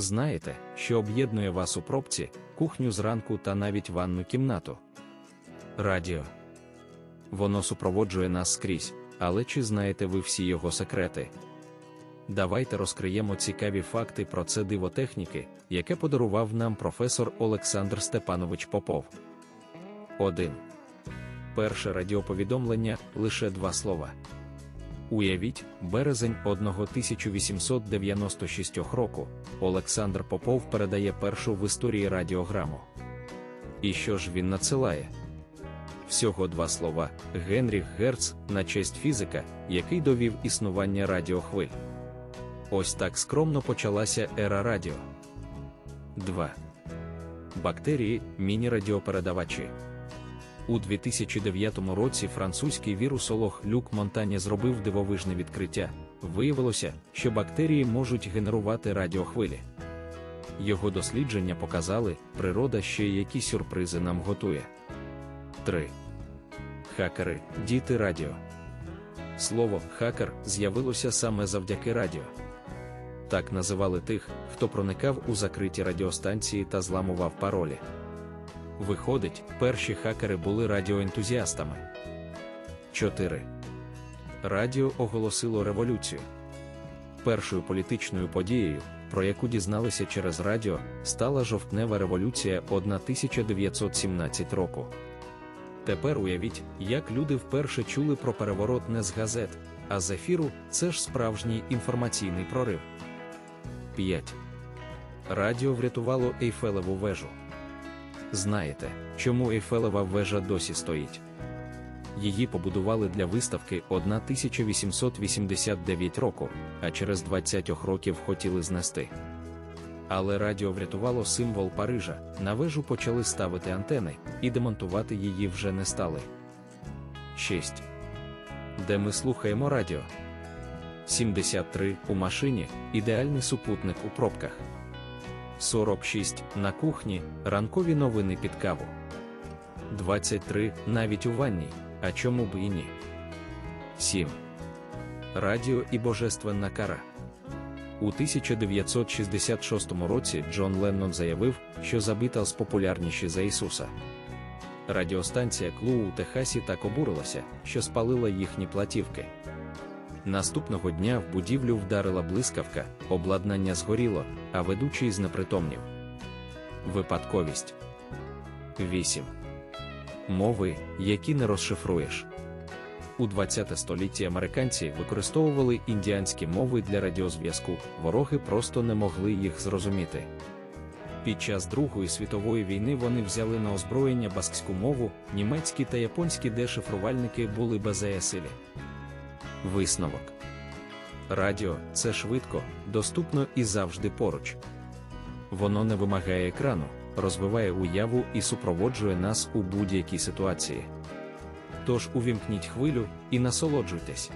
Знаєте, що об'єднує вас у пробці, кухню зранку та навіть ванну кімнату? Радіо. Воно супроводжує нас скрізь, але чи знаєте ви всі його секрети? Давайте розкриємо цікаві факти про це диво техніки, яке подарував нам професор Олександр Степанович Попов. 1. Перше радіоповідомлення лише два слова. Уявіть, березень 1896 року Олександр Попов передає першу в історії радіограму. І що ж він надсилає? Всього два слова Генріх Герц на честь фізика, який довів існування радіохвиль. Ось так скромно почалася ера радіо. 2. Бактерії міні-радіопередавачі. У 2009 році французький вірусолог Люк Монтані зробив дивовижне відкриття. Виявилося, що бактерії можуть генерувати радіохвилі. Його дослідження показали, природа ще які сюрпризи нам готує. 3. Хакери діти радіо. Слово хакер з'явилося саме завдяки радіо. Так називали тих, хто проникав у закриті радіостанції та зламував паролі. Виходить, перші хакери були радіоентузіастами. 4. Радіо оголосило революцію. Першою політичною подією, про яку дізналися через радіо, стала жовтнева революція 1917 року. Тепер уявіть, як люди вперше чули про переворот не з газет, а з ефіру це ж справжній інформаційний прорив. 5. Радіо врятувало Ейфелеву вежу. Знаєте, чому Ейфелева вежа досі стоїть? Її побудували для виставки 1889 року, а через 20 років хотіли знести. Але радіо врятувало символ Парижа, на вежу почали ставити антени, і демонтувати її вже не стали. 6. Де ми слухаємо радіо? 73 у машині ідеальний супутник у пробках. 46 на кухні ранкові новини під каву. 23 навіть у ванній. А чому б і ні? 7. Радіо і Божественна кара. У 1966 році Джон Леннон заявив, що The Beatles популярніші за Ісуса. Радіостанція Клу у Техасі так обурилася, що спалила їхні платівки. Наступного дня в будівлю вдарила блискавка, обладнання згоріло, а ведучий знепритомнів. Випадковість 8. Мови, які не розшифруєш. У 20 столітті американці використовували індіанські мови для радіозв'язку, вороги просто не могли їх зрозуміти. Під час Другої світової війни вони взяли на озброєння баскську мову, німецькі та японські дешифрувальники були безеясилі. Висновок Радіо це швидко, доступно і завжди поруч. Воно не вимагає екрану, розвиває уяву і супроводжує нас у будь-якій ситуації. Тож увімкніть хвилю і насолоджуйтесь.